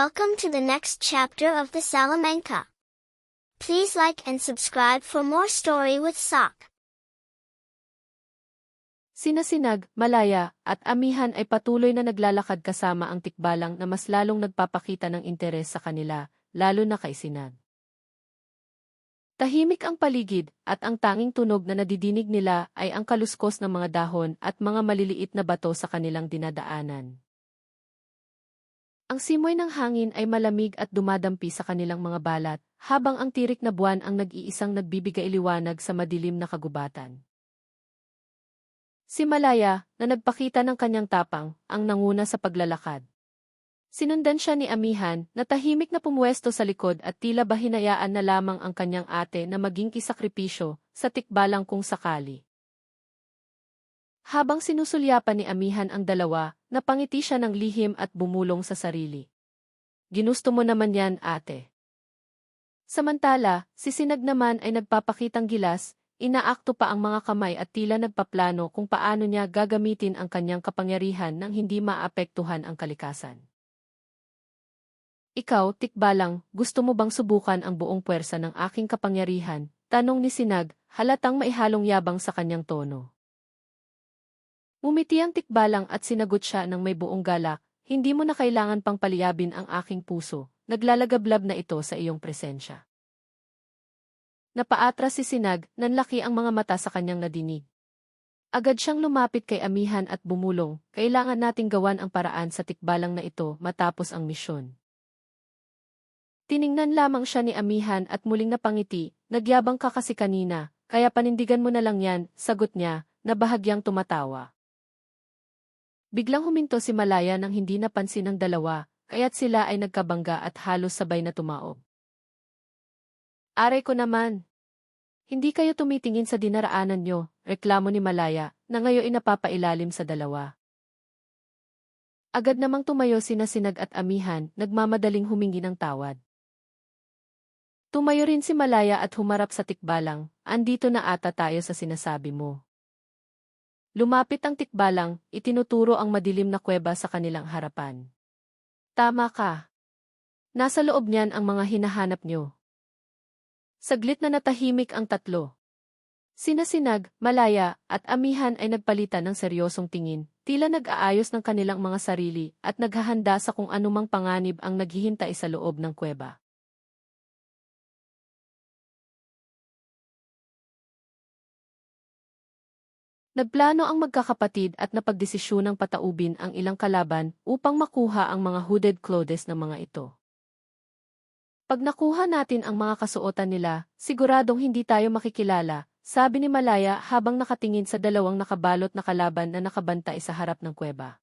Welcome to the next chapter of the Salamanca. Please like and subscribe for more story with Sock. Sina Sinag, Malaya, at Amihan ay patuloy na naglalakad kasama ang tikbalang na mas lalong nagpapakita ng interes sa kanila, lalo na kay Sinag. Tahimik ang paligid, at ang tanging tunog na nadidinig nila ay ang kaluskos ng mga dahon at mga maliliit na bato sa kanilang dinadaanan. Ang simoy ng hangin ay malamig at dumadampi sa kanilang mga balat, habang ang tirik na buwan ang nag-iisang nagbibigay liwanag sa madilim na kagubatan. Si Malaya, na nagpakita ng kanyang tapang, ang nanguna sa paglalakad. Sinundan siya ni Amihan, na tahimik na pumuwesto sa likod at tila ba hinayaan na lamang ang kanyang ate na maging kisakripisyo sa tikbalang kung sakali. Habang sinusulyapan ni Amihan ang dalawa, napangiti siya ng lihim at bumulong sa sarili. Ginusto mo naman yan, ate. Samantala, si Sinag naman ay nagpapakitang gilas, inaakto pa ang mga kamay at tila nagpaplano kung paano niya gagamitin ang kanyang kapangyarihan nang hindi maapektuhan ang kalikasan. Ikaw, tikbalang, gusto mo bang subukan ang buong puwersa ng aking kapangyarihan? Tanong ni Sinag, halatang maihalong yabang sa kanyang tono. Umiti ang tikbalang at sinagot siya ng may buong galak, hindi mo na kailangan pang paliyabin ang aking puso, naglalagablab na ito sa iyong presensya. Napaatras si Sinag, nanlaki ang mga mata sa kanyang nadinig. Agad siyang lumapit kay Amihan at bumulong, kailangan nating gawan ang paraan sa tikbalang na ito matapos ang misyon. Tiningnan lamang siya ni Amihan at muling napangiti, nagyabang ka kasi kanina, kaya panindigan mo na lang yan, sagot niya, na bahagyang tumatawa. Biglang huminto si Malaya nang hindi napansin ng dalawa, kaya't sila ay nagkabangga at halos sabay na tumaob. Aray ko naman. Hindi kayo tumitingin sa dinaraanan nyo, reklamo ni Malaya, na ngayon inapapailalim sa dalawa. Agad namang tumayo sina Sinag at Amihan, nagmamadaling humingi ng tawad. Tumayo rin si Malaya at humarap sa tikbalang, andito na ata tayo sa sinasabi mo. Lumapit ang tikbalang, itinuturo ang madilim na kuweba sa kanilang harapan. Tama ka. Nasa loob niyan ang mga hinahanap nyo. Saglit na natahimik ang tatlo. Sinasinag, Malaya, at Amihan ay nagpalitan ng seryosong tingin, tila nag-aayos ng kanilang mga sarili at naghahanda sa kung anumang panganib ang naghihintay sa loob ng kuweba. Nagplano ang magkakapatid at napagdesisyunang pataubin ang ilang kalaban upang makuha ang mga hooded clothes ng mga ito. Pag nakuha natin ang mga kasuotan nila, siguradong hindi tayo makikilala, sabi ni Malaya habang nakatingin sa dalawang nakabalot na kalaban na nakabantay sa harap ng kuweba.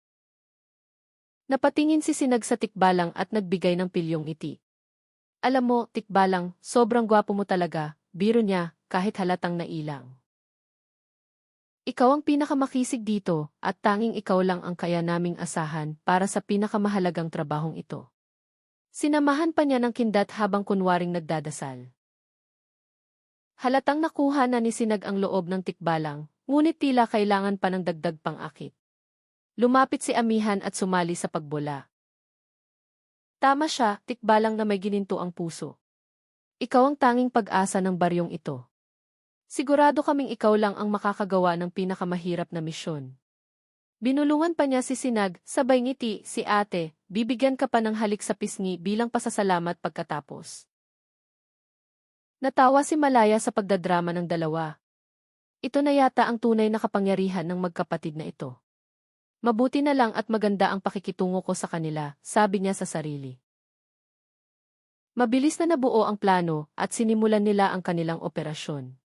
Napatingin si Sinag sa tikbalang at nagbigay ng pilyong iti. Alam mo, tikbalang, sobrang gwapo mo talaga, biro niya, kahit halatang nailang. Ikaw ang pinakamakisig dito, at tanging ikaw lang ang kaya naming asahan para sa pinakamahalagang trabahong ito. Sinamahan pa niya ng kindat habang kunwaring nagdadasal. Halatang nakuha na ni Sinag ang loob ng tikbalang, ngunit tila kailangan pa ng dagdag pang akit. Lumapit si Amihan at sumali sa pagbula. Tama siya, tikbalang na may gininto ang puso. Ikaw ang tanging pag-asa ng baryong ito. Sigurado kaming ikaw lang ang makakagawa ng pinakamahirap na misyon. Binulungan pa niya si Sinag, sabay ngiti, si ate, bibigyan ka pa ng halik sa pisngi bilang pasasalamat pagkatapos. Natawa si Malaya sa pagdadrama ng dalawa. Ito na yata ang tunay na kapangyarihan ng magkapatid na ito. Mabuti na lang at maganda ang pakikitungo ko sa kanila, sabi niya sa sarili. Mabilis na nabuo ang plano at sinimulan nila ang kanilang operasyon.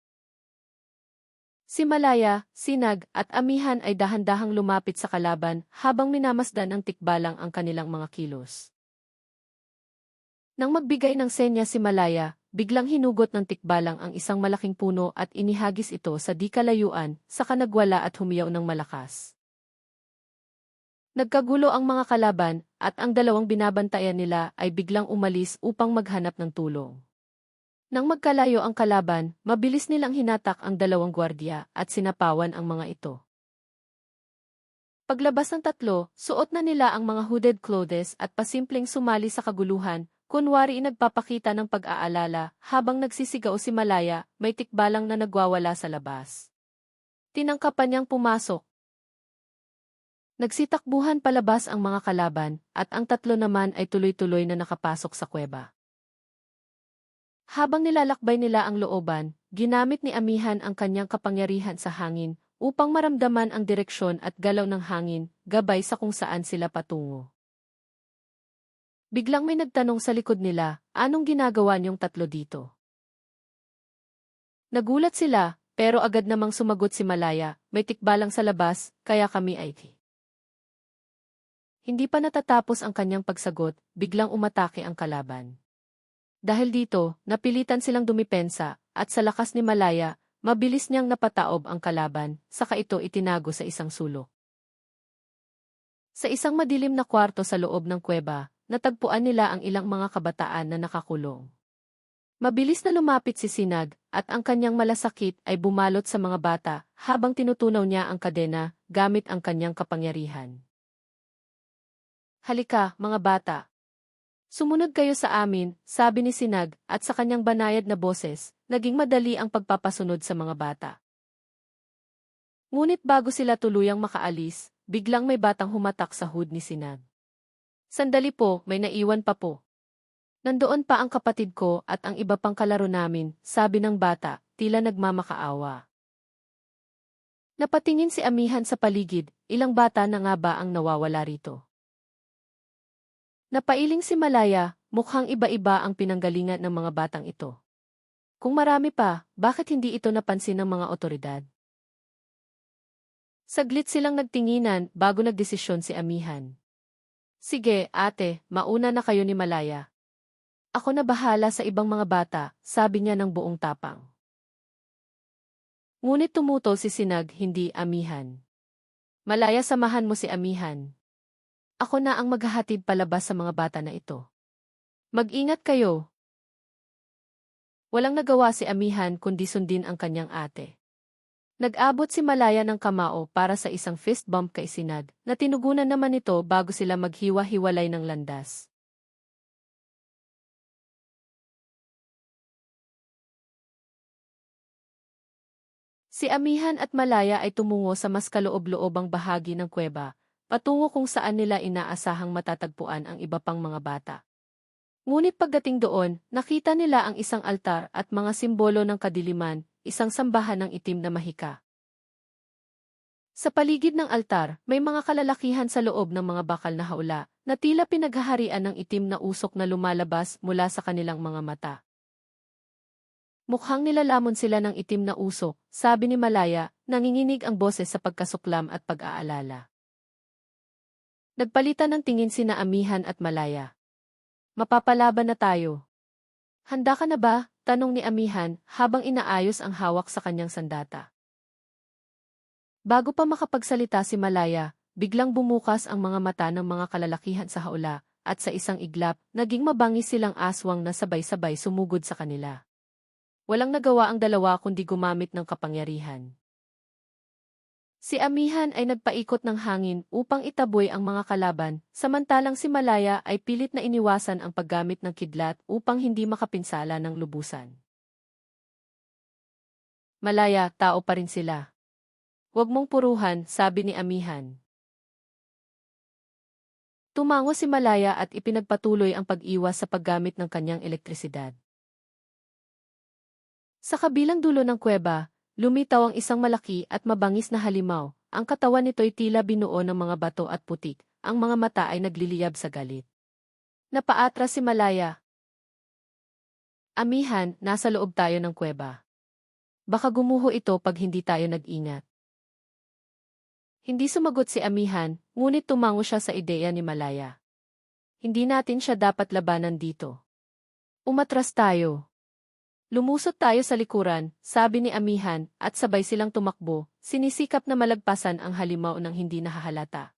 Si Malaya, Sinag, at Amihan ay dahan-dahang lumapit sa kalaban habang minamasdan ng tikbalang ang kanilang mga kilos. Nang magbigay ng senya si Malaya, biglang hinugot ng tikbalang ang isang malaking puno at inihagis ito sa di kalayuan, sa kanagwala at humiyaw ng malakas. Nagkagulo ang mga kalaban, at ang dalawang binabantayan nila ay biglang umalis upang maghanap ng tulong. Nang magkalayo ang kalaban, mabilis nilang hinatak ang dalawang gwardya at sinapawan ang mga ito. Paglabas ng tatlo, suot na nila ang mga hooded clothes at pasimpleng sumali sa kaguluhan, kunwari nagpapakita ng pag-aalala, habang nagsisigaw si Malaya, may tikbalang na nagwawala sa labas. Tinangkapan niyang pumasok. Nagsitakbuhan palabas ang mga kalaban, at ang tatlo naman ay tuloy-tuloy na nakapasok sa kuweba. Habang nilalakbay nila ang looban, ginamit ni Amihan ang kanyang kapangyarihan sa hangin upang maramdaman ang direksyon at galaw ng hangin, gabay sa kung saan sila patungo. Biglang may nagtanong sa likod nila, anong ginagawa niyong tatlo dito? Nagulat sila, pero agad namang sumagot si Malaya, may tikbalang sa labas, kaya kami ay Hindi pa natatapos ang kanyang pagsagot, biglang umatake ang kalaban. Dahil dito, napilitan silang dumipensa, at sa lakas ni Malaya, mabilis niyang napataob ang kalaban, saka ito itinago sa isang sulok. Sa isang madilim na kwarto sa loob ng kuweba, natagpuan nila ang ilang mga kabataan na nakakulong. Mabilis na lumapit si Sinag, at ang kanyang malasakit ay bumalot sa mga bata, habang tinutunaw niya ang kadena, gamit ang kanyang kapangyarihan. Halika, mga bata, Sumunod kayo sa amin, sabi ni Sinag, at sa kanyang banayad na boses, naging madali ang pagpapasunod sa mga bata. Ngunit bago sila tuluyang makaalis, biglang may batang humatak sa hood ni Sinag. Sandali po, may naiwan pa po. Nandoon pa ang kapatid ko at ang iba pang kalaro namin, sabi ng bata, tila nagmamakaawa. Napatingin si Amihan sa paligid, ilang bata na nga ba ang nawawala rito? Napailing si Malaya, mukhang iba-iba ang pinanggalingan ng mga batang ito. Kung marami pa, bakit hindi ito napansin ng mga otoridad? Saglit silang nagtinginan bago nagdesisyon si Amihan. Sige, ate, mauna na kayo ni Malaya. Ako na bahala sa ibang mga bata, sabi niya ng buong tapang. Ngunit tumutol si Sinag, hindi Amihan. Malaya samahan mo si Amihan. Ako na ang maghahatid palabas sa mga bata na ito. Mag-ingat kayo. Walang nagawa si Amihan kundi sundin ang kanyang ate. Nag-abot si Malaya ng kamao para sa isang fist bump kay Sinag, na tinugunan naman ito bago sila maghiwa-hiwalay ng landas. Si Amihan at Malaya ay tumungo sa mas kaloob-loobang bahagi ng kuweba, patungo kung saan nila inaasahang matatagpuan ang iba pang mga bata. Ngunit pagdating doon, nakita nila ang isang altar at mga simbolo ng kadiliman, isang sambahan ng itim na mahika. Sa paligid ng altar, may mga kalalakihan sa loob ng mga bakal na haula, na tila pinaghaharian ng itim na usok na lumalabas mula sa kanilang mga mata. Mukhang nilalamon sila ng itim na usok, sabi ni Malaya, nanginginig ang boses sa pagkasuklam at pag-aalala. Nagpalitan ng tingin sina Amihan at Malaya. Mapapalaban na tayo. Handa ka na ba? Tanong ni Amihan habang inaayos ang hawak sa kanyang sandata. Bago pa makapagsalita si Malaya, biglang bumukas ang mga mata ng mga kalalakihan sa haula, at sa isang iglap, naging mabangis silang aswang na sabay-sabay sumugod sa kanila. Walang nagawa ang dalawa kundi gumamit ng kapangyarihan. Si Amihan ay nagpaikot ng hangin upang itaboy ang mga kalaban, samantalang si Malaya ay pilit na iniwasan ang paggamit ng kidlat upang hindi makapinsala ng lubusan. Malaya, tao pa rin sila. Huwag mong puruhan, sabi ni Amihan. Tumango si Malaya at ipinagpatuloy ang pag-iwas sa paggamit ng kanyang elektrisidad. Sa kabilang dulo ng kuweba, Lumitaw ang isang malaki at mabangis na halimaw. Ang katawan nito'y tila binuo ng mga bato at putik. Ang mga mata ay nagliliyab sa galit. Napaatras si Malaya. Amihan, nasa loob tayo ng kuweba. Baka gumuho ito pag hindi tayo nag-ingat. Hindi sumagot si Amihan, ngunit tumango siya sa ideya ni Malaya. Hindi natin siya dapat labanan dito. Umatras tayo. Lumusot tayo sa likuran, sabi ni Amihan, at sabay silang tumakbo, sinisikap na malagpasan ang halimaw ng hindi nahahalata.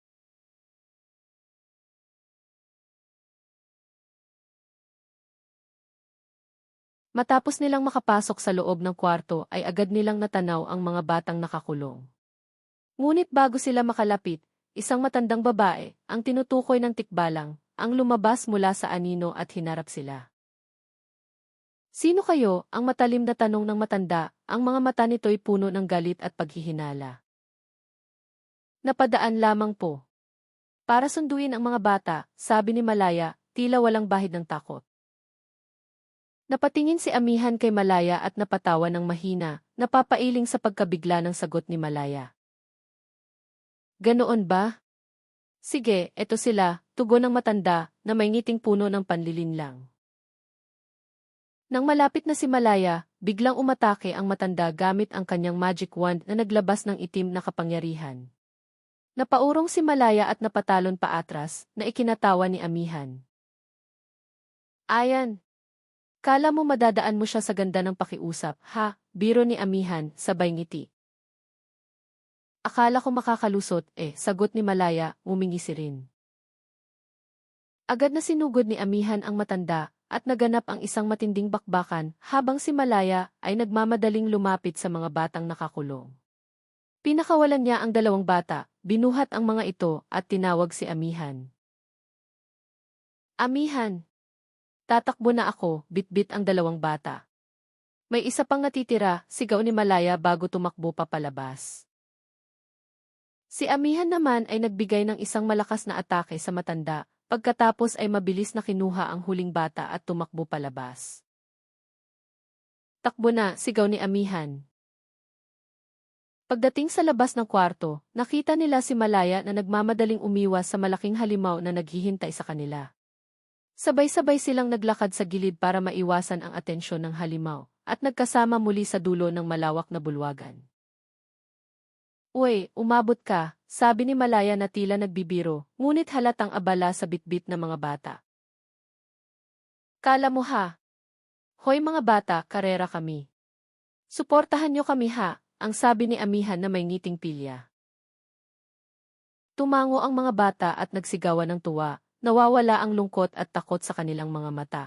Matapos nilang makapasok sa loob ng kwarto ay agad nilang natanaw ang mga batang nakakulong. Ngunit bago sila makalapit, isang matandang babae, ang tinutukoy ng tikbalang, ang lumabas mula sa anino at hinarap sila. Sino kayo? Ang matalim na tanong ng matanda, ang mga mata nito'y puno ng galit at paghihinala. Napadaan lamang po. Para sunduin ang mga bata, sabi ni Malaya, tila walang bahid ng takot. Napatingin si Amihan kay Malaya at napatawa ng mahina, napapailing sa pagkabigla ng sagot ni Malaya. Ganoon ba? Sige, eto sila, tugon ng matanda, na may ngiting puno ng panlilinlang. Nang malapit na si Malaya, biglang umatake ang matanda gamit ang kanyang magic wand na naglabas ng itim na kapangyarihan. Napaurong si Malaya at napatalon pa atras, na ikinatawa ni Amihan. Ayan. Kala mo madadaan mo siya sa ganda ng pakiusap, ha? Biro ni Amihan, sabay ngiti. Akala ko makakalusot, eh, sagot ni Malaya, umingisi rin. Agad na sinugod ni Amihan ang matanda, at naganap ang isang matinding bakbakan habang si Malaya ay nagmamadaling lumapit sa mga batang nakakulong. Pinakawalan niya ang dalawang bata, binuhat ang mga ito at tinawag si Amihan. Amihan! Tatakbo na ako, bitbit ang dalawang bata. May isa pang natitira, sigaw ni Malaya bago tumakbo papalabas. Si Amihan naman ay nagbigay ng isang malakas na atake sa matanda, pagkatapos ay mabilis na kinuha ang huling bata at tumakbo palabas. Takbo na, sigaw ni Amihan. Pagdating sa labas ng kwarto, nakita nila si Malaya na nagmamadaling umiwas sa malaking halimaw na naghihintay sa kanila. Sabay-sabay silang naglakad sa gilid para maiwasan ang atensyon ng halimaw, at nagkasama muli sa dulo ng malawak na bulwagan. Uy, umabot ka, sabi ni Malaya na tila nagbibiro, ngunit halatang abala sa bitbit ng mga bata. Kala mo ha? Hoy mga bata, karera kami. Suportahan nyo kami ha, ang sabi ni Amihan na may ngiting pilya. Tumango ang mga bata at nagsigawan ng tuwa, nawawala ang lungkot at takot sa kanilang mga mata.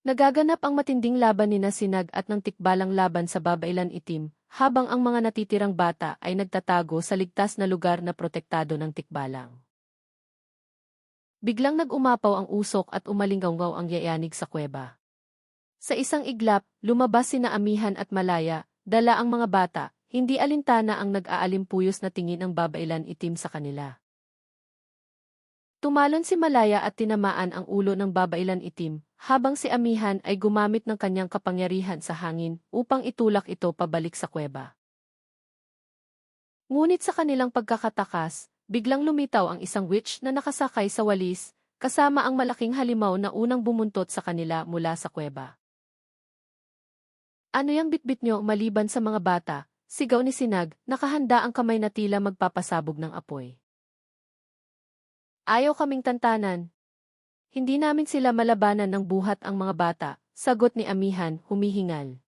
Nagaganap ang matinding laban ni Nasinag at ng tikbalang laban sa babailan itim, habang ang mga natitirang bata ay nagtatago sa ligtas na lugar na protektado ng tikbalang. Biglang nag-umapaw ang usok at umalinggaw ang yayanig sa kuweba. Sa isang iglap, lumabas sina Amihan at Malaya, dala ang mga bata, hindi alintana ang nag-aalimpuyos na tingin ng babailan itim sa kanila. Tumalon si Malaya at tinamaan ang ulo ng babailan itim, habang si Amihan ay gumamit ng kanyang kapangyarihan sa hangin upang itulak ito pabalik sa kuweba. Ngunit sa kanilang pagkakatakas, biglang lumitaw ang isang witch na nakasakay sa walis, kasama ang malaking halimaw na unang bumuntot sa kanila mula sa kuweba. Ano yang bitbit nyo maliban sa mga bata? Sigaw ni Sinag, nakahanda ang kamay na tila magpapasabog ng apoy. Ayaw kaming tantanan. Hindi namin sila malabanan ng buhat ang mga bata, sagot ni Amihan, humihingal.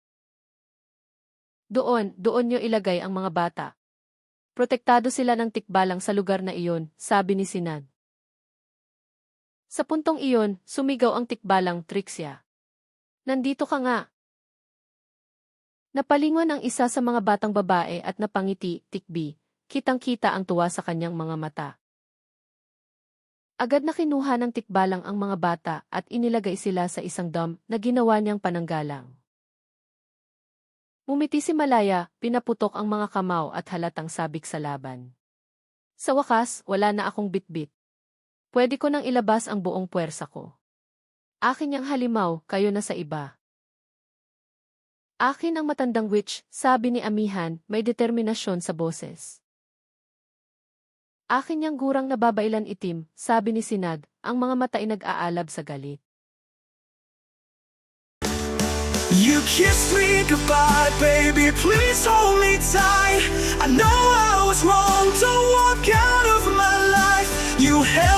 Doon, doon nyo ilagay ang mga bata. Protektado sila ng tikbalang sa lugar na iyon, sabi ni Sinag. Sa puntong iyon, sumigaw ang tikbalang Trixia. Nandito ka nga. Napalingon ang isa sa mga batang babae at napangiti, tikbi, kitang-kita ang tuwa sa kanyang mga mata. Agad na kinuha ng tikbalang ang mga bata at inilagay sila sa isang dam na ginawa niyang pananggalang. Mumiti si Malaya, pinaputok ang mga kamao at halatang sabik sa laban. Sa wakas, wala na akong bitbit. Pwede ko nang ilabas ang buong puwersa ko. Akin yang halimaw, kayo na sa iba. Akin ang matandang witch, sabi ni Amihan, may determinasyon sa boses. Akin yang gurang nababailan itim, sabi ni Sinag, ang mga mata ay nag-aalab sa galit. You kissed me goodbye, baby, please hold me tight. I know I was wrong, don't walk out of my life. You held